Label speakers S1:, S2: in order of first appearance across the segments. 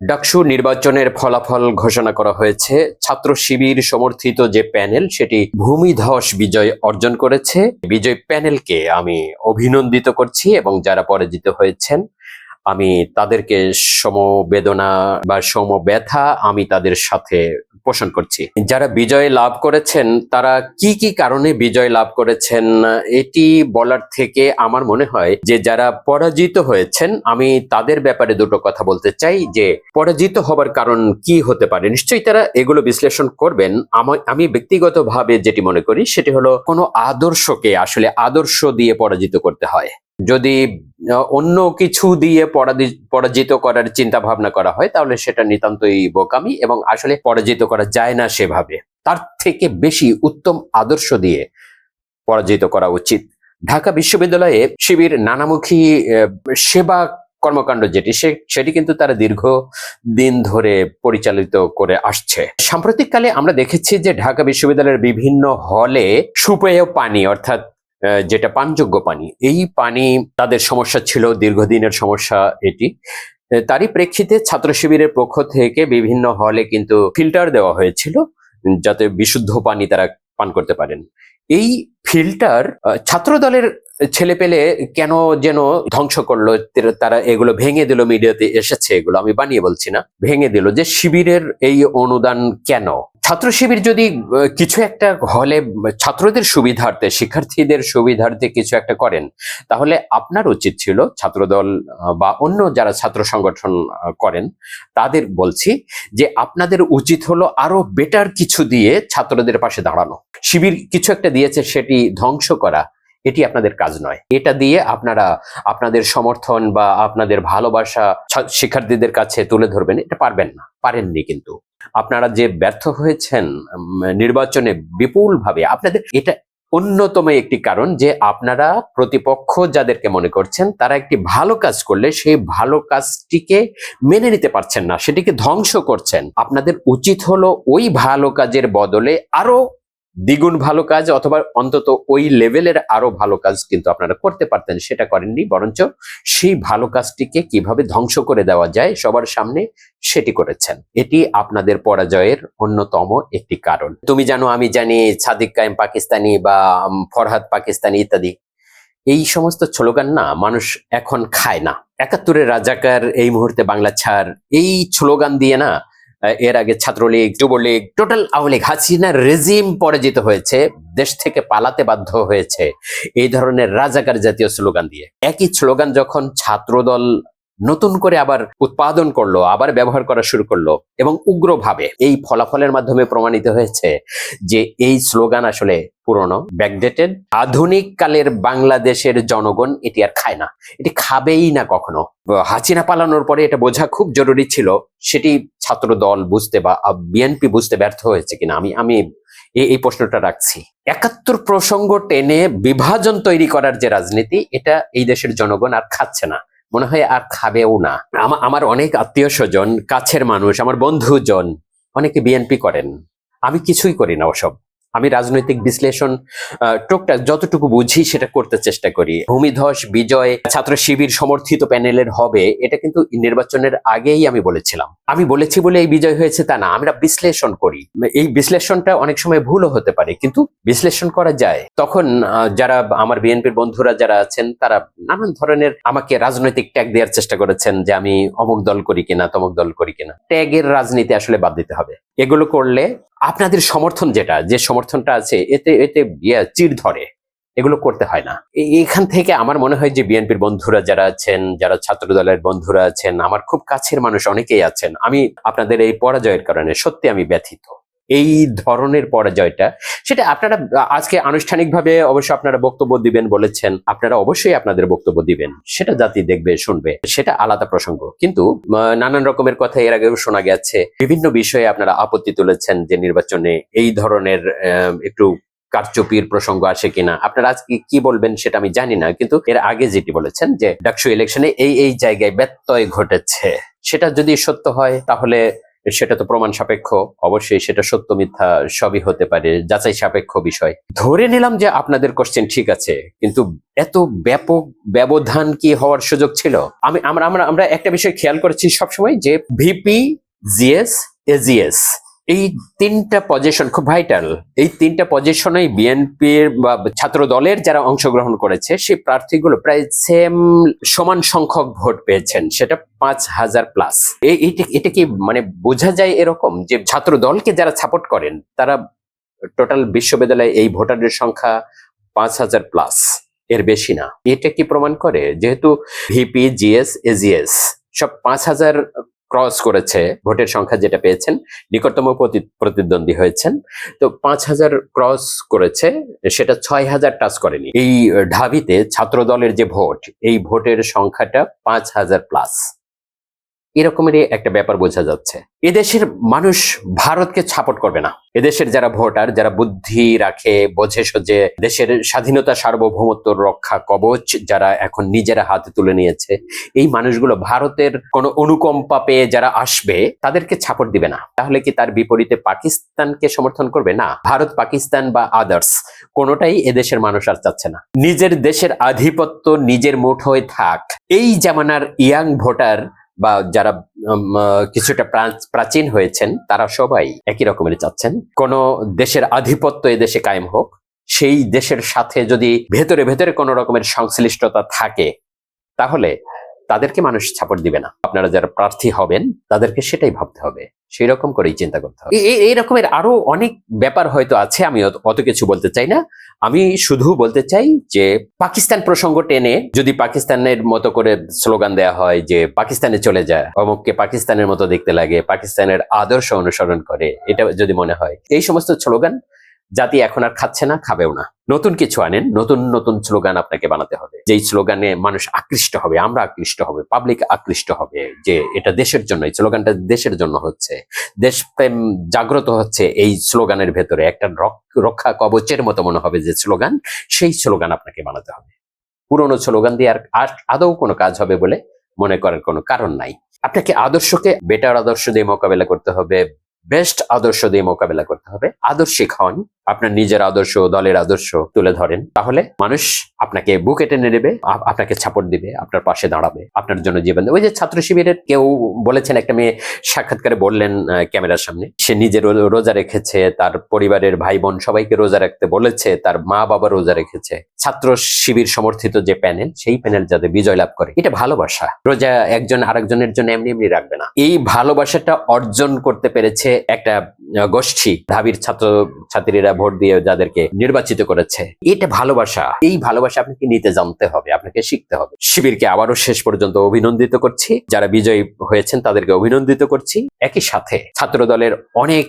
S1: ডাকসু নির্বাচনের ফলাফল ঘোষণা করা হয়েছে। ছাত্র শিবির সমর্থিত যে প্যানেল, সেটি ভূমিধস বিজয় অর্জন করেছে। বিজয় প্যানেলকে আমি অভিনন্দিত করছি এবং যারা পরাজিত হয়েছেন, আমি তাদেরকে সমবেদনা বা সমব্যথা আমি তাদের সাথে পোষণ করছি। যারা বিজয় লাভ করেছেন, তারা কি কি কারণে বিজয় লাভ করেছেন? এটি বলার থেকে আমার মনে হয় যে, যারা পরাজিত হয়েছেন, আমি তাদের ব্যাপারে দুটো কথা বলতে চাই যে, পরাজিত হবার কারণ কি হতে পারে? নিশ্চয়ই তারা এগুলো বিশ্লেষণ করবেন। আমা- ব্যক্তিগতভাবে যেটি মনে করি, সেটি হলো কোনো আদর্শকে আসলে আদর্শ দিয়ে পরাজিত করতে হয়। যদি অন্য কিছু দিয়ে পরাজিত করার চিন্তা ভাবনা করা হয়, তাহলে সেটা নিতান্তই বোকামি এবং আসলে পরাজিত করা যায় না সেভাবে। তার থেকে বেশি উত্তম আদর্শ দিয়ে পরাজিত করা উচিত। ঢাকা বিশ্ববিদ্যালয়ে শিবির নানামুখী সেবা কর্মকাণ্ড যেটি সেটি কিন্তু তারা দীর্ঘ দিন ধরে পরিচালিত করে আসছে। সাম্প্রতিককালে আমরা দেখেছি যে ঢাকা বিশ্ববিদ্যালয়ের বিভিন্ন হলে সুপেয় পানি, অর্থাৎ যেটা পানযোগ্য পানি, এই পানি তাদের সমস্যা ছিল, দীর্ঘদিনের সমস্যা এটি। তারই প্রেক্ষিতে ছাত্র শিবিরের পক্ষ থেকে বিভিন্ন হলে কিন্তু ফিল্টার দেওয়া হয়েছিল, যাতে বিশুদ্ধ পানি তারা পান করতে পারেন। এই ফিল্টার ছাত্র দলের ছেলে পেলে কেন যেন ধ্বংস করল তারা এগুলো ভেঙে দিল, মিডিয়াতে এসেছে এগুলো, আমি বানিয়ে বলছি না। ভেঙে দিল যে শিবিরের এই অনুদান কেন? ছাত্র শিবির যদি কিছু একটা হলে ছাত্রদের সুবিধার্থে, শিক্ষার্থীদের সুবিধার্থে কিছু একটা করেন, তাহলে আপনার উচিত ছিল ছাত্রদল বা অন্য যারা ছাত্র সংগঠন করেন, তাদের বলছি যে আপনাদের উচিত হলো আরও বেটার কিছু দিয়ে ছাত্রদের পাশে দাঁড়ানো। শিবির কিছু একটা দিয়েছে, সেটি ধ্বংস করা। এটি আপনাদের কাজ নয়। এটা দিয়ে আপনারা আপনাদের সমর্থন বা আপনাদের ভালোবাসা শিক্ষার্থীদের কাছে তুলে ধরবেন, এটা পারবেন না, পারেননি কিন্তু। আপনারা যে ব্যর্থ হয়েছেন নির্বাচনে বিপুল ভাবে আপনাদের এটা অন্যতম একটি কারণ যে আপনারা প্রতিপক্ষ যাদেরকে মনে করছেন, তারা একটি ভালো কাজ করলে সেই ভালো কাজটিকে মেনে নিতে পারছেন না, সেটিকে ধ্বংস করছেন। আপনাদের উচিত হলো ওই ভালো কাজের বদলে আরও দ্বিগুণ ভালো কাজ অথবা অন্তত ওই লেভেলের আরও ভালো কাজ কিন্তু আপনারা করতে পারতেন, সেটা করেননি। বরঞ্চ সেই ভালো কাজটিকে কীভাবে ধ্বংস করে দেওয়া যায় সবার সামনে সেটি করেছেন। এটি আপনাদের পরাজয়ের অন্যতম একটি কারণ। তুমি জানো, আমি জানি সাদিক কায়েম পাকিস্তানি বা ফরহাদ পাকিস্তানি ইত্যাদি। এই সমস্ত স্লোগান না মানুষ এখন খায় না। একাত্তরের রাজাকার এই মুহূর্তে বাংলা ছাড়, এই স্লোগান দিয়ে না এর আগে ছাত্রলীগ, যুবলীগ টোটাল আওয়ামী লীগ, হাসিনা রেজিম পরাজিত হয়েছে, দেশ থেকে পালাতে বাধ্য হয়েছে। এই ধরনের রাজাকার জাতীয় স্লোগান দিয়ে। একই স্লোগান যখন ছাত্রদল নতুন করে আবার উৎপাদন করল, আবার ব্যবহার করা শুরু করল এবং উগ্রভাবে এই ফলাফলের মাধ্যমে প্রমাণিত হয়েছে যে এই স্লোগান আসলে পুরনো ব্যাকডেটেড আধুনিক কালের বাংলাদেশের জনগণ এটি আর খায় না। এটি খাবেই না কখনো। হাসিনা পালানোর পরে এটা বোঝা খুব জরুরি ছিল, সেটি ছাত্র দল বুঝতে বা বিএনপি বুঝতে ব্যর্থ হয়েছে কিনা, আমি আমি এই এই প্রশ্নটা রাখছি। একাত্তর প্রসঙ্গ টেনে বিভাজন তৈরি করার যে রাজনীতি, এটা এই দেশের জনগণ আর খাচ্ছে না। মনে হয় আর খাবেও না। আমা- আমার অনেক আত্মীয় স্বজন, কাছের মানুষ, আমার বন্ধুজন অনেকে বিএনপি করেন। আমি কিছুই করি না ওসব। আমি রাজনৈতিক বিশ্লেষণ আহ, টুকটাক যতটুকু বুঝি সেটা করতে চেষ্টা করি। ভূমিধস বিজয় ছাত্র শিবির সমর্থিত প্যানেলের হবে এটা কিন্তু নির্বাচনের আগেই আমি বলেছিলাম। আমি বলেছি বলে এই বিজয় হয়েছে তা না আমরা বিশ্লেষণ করি। এই বিশ্লেষণটা অনেক সময় ভুলও হতে পারে কিন্তু বিশ্লেষণ করা যায়। তখন যারা আমার বিএনপির বন্ধুরা যারা আছেন তারা নানান ধরনের আমাকে রাজনৈতিক ট্যাগ দেওয়ার চেষ্টা করেছেন যে আমি অমুক দল করি কিনা তমুক দল করি কিনা। ট্যাগের রাজনীতি আসলে বাদ দিতে হবে। এগুলো করলে আপনাদের সমর্থন যেটা, যে সমর্থনটা আছে, এতে এতে চির ধরে। এগুলো করতে হয় না। এখান থেকে আমার মনে হয় যে বিএনপির বন্ধুরা যারা আছেন, যারা ছাত্র দলের বন্ধুরা আছেন, আমার খুব কাছের মানুষ অনেকেই আছেন। আমি আপনাদের এই পরাজয়ের কারণে সত্যি আমি ব্যথিত। এই ধরনের পরাজয়টা, সেটা আপনারা, আজকে আনুষ্ঠানিকভাবে অবশ্য আপনারা বক্তব্য দিবেন বলেছেন, আপনারা অবশ্যই আপনাদের বক্তব্য দিবেন, সেটা জাতি দেখবে, শুনবে, সেটা আলাদা প্রসঙ্গ। কিন্তু নানান রকমের কথা এর আগেও শোনা গেছে, বিভিন্ন বিষয়ে আপনারা আপত্তি তুলেছেন যে নির্বাচনে এই ধরনের একটু কারচুপির প্রসঙ্গ আসে কিনা। আপনারা আজকে কি বলবেন সেটা আমি জানি না, কিন্তু এর আগে যেটি বলেছেন যে ডাকসু ইলেকশনে এই এই জায়গায় ব্যত্যয় ঘটেছে, সেটা যদি সত্য হয় তাহলে সেটা তো প্রমাণ সাপেক্ষ। অবশ্যই সেটা সত্য, মিথ্যা সবই হতে পারে। যাচাই সাপেক্ষ বিষয়। ধরে নিলাম যে আপনাদের কোশ্চেন ঠিক আছে, কিন্তু এত ব্যাপক ব্যবধান কি হওয়ার সুযোগ ছিল? আমি, আমরা আমরা একটা বিষয় খেয়াল করেছি সবসময় যে ভিপি জিএস এজিএস এই তিনটা পজিশন খুব ভাইটাল এই তিনটা পজিশনে বিএনপির বা ছাত্র দলের যারা অংশগ্রহণ করেছে, সেই প্রার্থীগুলো প্রায় সেম সমান সংখ্যক ভোট পেয়েছেন, সেটা পাঁচ হাজার প্লাস এটা কি মানে বোঝা যায় এরকম যে ছাত্র দলকে যারা সাপোর্ট করেন, তারা টোটাল বিশ্ববিদ্যালয়ে এই ভোটারের সংখ্যা পাঁচ হাজার প্লাস এর বেশি না। এটা কি প্রমাণ করে? যেহেতু ভিপি জিএস এজিএস সব পাঁচ হাজার ক্রস করেছে, ভোটের সংখ্যা যেটা পেয়েছেন, নিকটতম প্রতি- প্রতিদ্বন্দ্বী হয়েছেন। তো পাঁচ হাজার ক্রস করেছে, সেটা ছয় হাজার টাচ করেনি। এই ঢাবিতে ছাত্র দলের যে ভোট, এই ভোটের সংখ্যাটা পাঁচ হাজার প্লাস এরকমেরই একটা ব্যাপার বোঝা যাচ্ছে। এদেশের মানুষ ভারতকে সাপোর্ট করবে না। এদেশের যারা ভোটার, যারা বুদ্ধি রাখে, বোঝে সোজে, দেশের স্বাধীনতা, সার্বভৌমত্ব রক্ষা কবচ যারা এখন নিজেরা হাতে তুলে নিয়েছে, এই মানুষগুলো ভারতের কোনো অনুকম্পা পেয়ে যারা আসবে, তাদেরকে ছাপট দিবে না। তাহলে কি তার বিপরীতে পাকিস্তানকে সমর্থন করবে? না। ভারত, পাকিস্তান বা আদার্স কোনোটাই এদেশের মানুষ আর চাচ্ছে না। নিজের দেশের আধিপত্য নিজের মুঠোয় থাক। এই জামানার ইয়াং ভোটার বা যারা কিছুটা প্রাচীন হয়েছেন, তারা সবাই একই রকমের চাচ্ছেন। কোন দেশের আধিপত্য দেশে কায়েম হোক, সেই দেশের সাথে যদি ভেতরে ভেতরে কোনো রকমের সংশ্লিষ্টতা থাকে, তাহলে তাদেরকে মানুষ ছাপট দিবে না। আপনারা যারা প্রার্থী হবেন, তাদেরকে সেটাই ভাবতে হবে। সেই রকম করেই চিন্তা করতে হবে। এই- রকমের আরও অনেক ব্যাপার হয়তো আছে, আমি অত- অত কিছু বলতে চাই না। আমি শুধু বলতে চাই যে, পাকিস্তান প্রসঙ্গ টেনে যদি পাকিস্তানের মতো করে স্লোগান দেয়া হয় যে, পাকিস্তানে চলে যায় অমুককে পাকিস্তানের মতো দেখতে লাগে, পাকিস্তানের আদর্শ অনুসরণ করে, এটা যদি মনে হয়। এই সমস্ত স্লোগান জাতি এখন আর খাচ্ছে না, খাবেও না। নতুন কিছু আনেন, নতুন নতুন স্লোগান আপনাকে বানাতে হবে। যেই স্লোগানে মানুষ আকৃষ্ট হবে, আমরা আকৃষ্ট হবে পাবলিক আকৃষ্ট হবে, যে এটা দেশের জন্য, এই স্লোগানটা দেশের জন্য হচ্ছে। দেশপ্রেম জাগ্রত হচ্ছে এই স্লোগানের ভেতরে। একটা রক- রক্ষা কবচের মতো মনে হবে যে স্লোগান, সেই স্লোগান আপনাকে বানাতে হবে। পুরনো স্লোগান দিয়ে আর আদৌ কোনো কাজ হবে বলে মনে করার কোনো কারণ নাই। আপনাকে আদর্শকে বেটার আদর্শ দিয়ে মোকাবেলা করতে হবে বেস্ট আদর্শ দিয়ে মোকাবেলা করতে হবে। আদর্শিক হন আপনার নিজের আদর্শ, দলের আদর্শ তুলে ধরেন, তাহলে মানুষ আপনাকে বুকে টেনে নেবে, আপ- আপনাকে সাপোর্ট দিবে, আপনার পাশে দাঁড়াবে, আপনার জন্য জীবন। ওই যে ছাত্র শিবিরের কেউ বলেছেন, একটা মেয়ে সাক্ষাৎকারে বললেন ক্যামেরার সামনে, সে নিজে রো- রোজা রেখেছে, তার পরিবারের ভাই বোন সবাইকে রোজা রাখতে বলেছে, তার মা বাবা রোজা রেখেছে। ছাত্র শিবির সমর্থিত যে প্যানেল, সেই প্যানেল যাতে বিজয় লাভ করে। এটা ভালোবাসা। রোজা একজন আরেকজনের জন্য এমনি এমনি রাখবে না। এই ভালোবাসাটা অর্জন করতে পেরেছে একটা গোষ্ঠী ঢাবির ছাত্র, ছাত্রীরা ভোট দিয়ে যাদেরকে নির্বাচিত করেছে। এটা ভালোবাসা। এই ভালোবাসা আপনাকে নিতে জানতে হবে, আপনাকে শিখতে হবে। শিবিরকে আবারও শেষ পর্যন্ত অভিনন্দিত করছি। যারা বিজয়ী হয়েছেন, তাদেরকে অভিনন্দিত করছি। একই সাথে ছাত্র দলের অনেক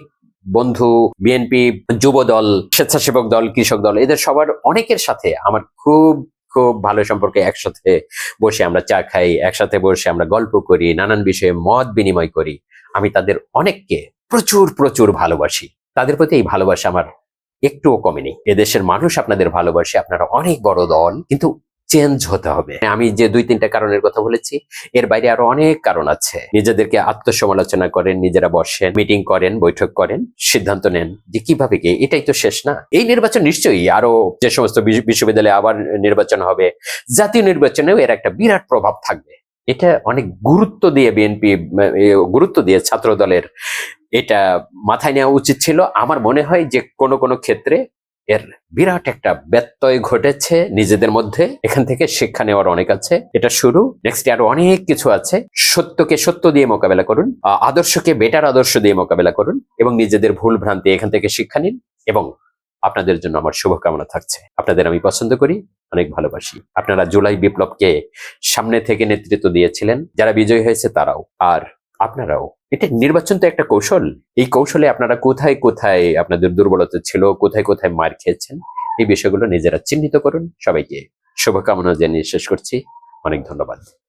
S1: বন্ধু, বিএনপি যুব দল স্বেচ্ছাসেবক দল, কৃষক দল, এদের সবার অনেকের সাথে আমার খুব খুব ভালো সম্পর্কে একসাথে বসে আমরা চা খাই, একসাথে বসে আমরা গল্প করি, নানান বিষয়ে মত বিনিময় করি। আমি তাদের অনেককে প্রচুর প্রচুর ভালোবাসি। তাদের প্রতি এই ভালোবাসা আমার একটুও কমেনি। এদেশের মানুষ আপনাদের ভালোবাসে, আপনারা অনেক বড় দল, কিন্তু চেঞ্জ হতে হবে। আমি যে দুই তিনটা কারণের কথা বলেছি, এর বাইরে আরও অনেক কারণ আছে। নিজেদেরকে আত্মসমালোচনা করেন, নিজেরা বসেন মিটিং করেন, বৈঠক করেন, সিদ্ধান্ত নেন যে কীভাবে কি এটাই তো শেষ না। এই নির্বাচন নিশ্চয়ই আরও যে সমস্ত বিশ্ববিদ্যালয়ে আবার নির্বাচন হবে, জাতীয় নির্বাচনেও এর একটা বিরাট প্রভাব থাকবে। এটা অনেক গুরুত্ব দিয়ে বিএনপি গুরুত্ব দিয়ে ছাত্র দলের এটা মাথায় নেওয়া উচিত ছিল। আমার মনে হয় যে কোনো কোনো ক্ষেত্রে এর বিরাট একটা ব্যত্যয় ঘটেছে নিজেদের মধ্যে। এখান থেকে শিক্ষা নেওয়ার অনেক আছে। এটা শুরু। নেক্সট আরও অনেক কিছু আছে। সত্যকে সত্য দিয়ে মোকাবেলা করুন আদর্শকে বেটার আদর্শ দিয়ে মোকাবেলা করুন এবং নিজেদের ভুল ভ্রান্তি এখান থেকে শিক্ষা নিন এবং আপনাদের জন্য আমার শুভকামনা থাকছে। আপনাদের আমি পছন্দ করি, অনেক ভালোবাসি। আপনারা জুলাই বিপ্লবকে সামনে থেকে নেতৃত্ব দিয়েছিলেন। যারা বিজয়ী হয়েছে তারাও। আর আপনারাও। এটা নির্বাচন তো একটা কৌশল। এই কৌশলে আপনারা কোথায় কোথায় আপনাদের দুর্বলতা ছিল, কোথায় কোথায় মার খেয়েছেন, এই বিষয়গুলো নিজেরা চিহ্নিত করুন। সবাইকে শুভকামনা জানিয়ে শেষ করছি। অনেক ধন্যবাদ।